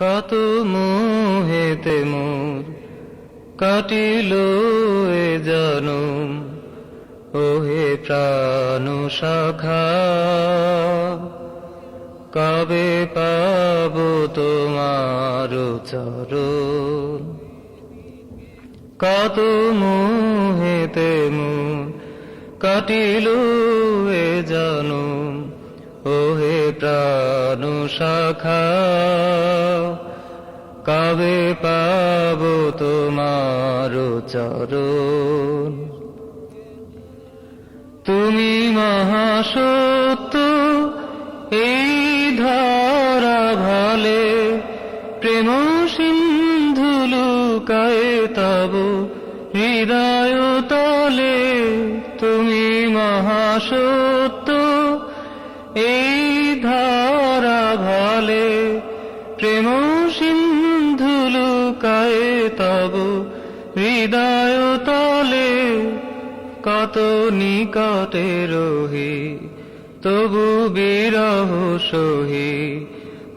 কত মোহেতে মোর কাটিল এ জনম, ওহে প্রাণ শাখা। কবে পাব তোমার চরণ? কত মোহেতে মোর কাটিল এ জনম, ওহে প্রাণ শাখা। কবে পাব তোমার চরণ? তুমি মহাসত্য, এই ধারা ভালে প্রেম সিন্ধু লুকায় তব হৃদয় তলে। তুমি মহাসত্য, এই লুকায় তব, হৃদয় তলে কত নিকটে রহি, তবু বিরহ সহি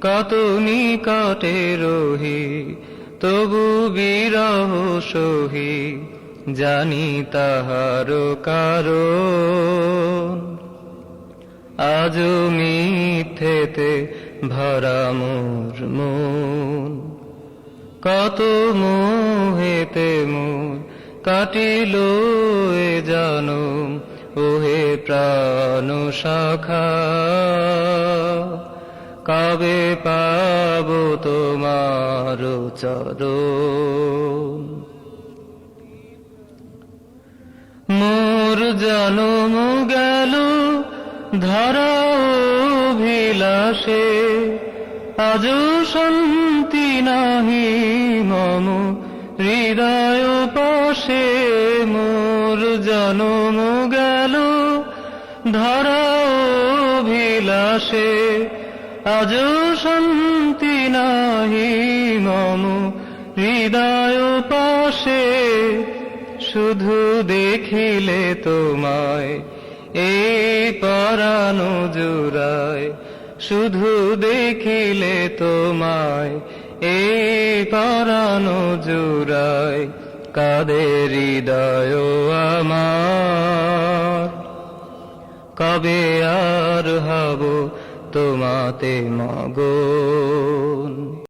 কত নিকটে রহি, তবু বিরহ সহি, জানি তাহার কারণ। আজ মিথ্যেতে ভরা মোর মন। কত মোহেতে মোর কাটিল এ জানম, ওহে প্রাণ শাখা। কবে পাব তোমার চরণ? মোর জনম গেল ধরা ভিলাসে আজ শান্তি নাহি মম, হৃদয় পাশে মোর জনম গেল। ধরা ভিলাসে আজ শান্তি নাহি মম, হৃদয় পাশে শুধু দেখিলে তোমায়, এই পরানো জুড়ায় শুধু দেখিলে তোমায় এই পরানো জুড়ায় কাদের হৃদয় আমার? কবে আর হব তোমাতে মগন?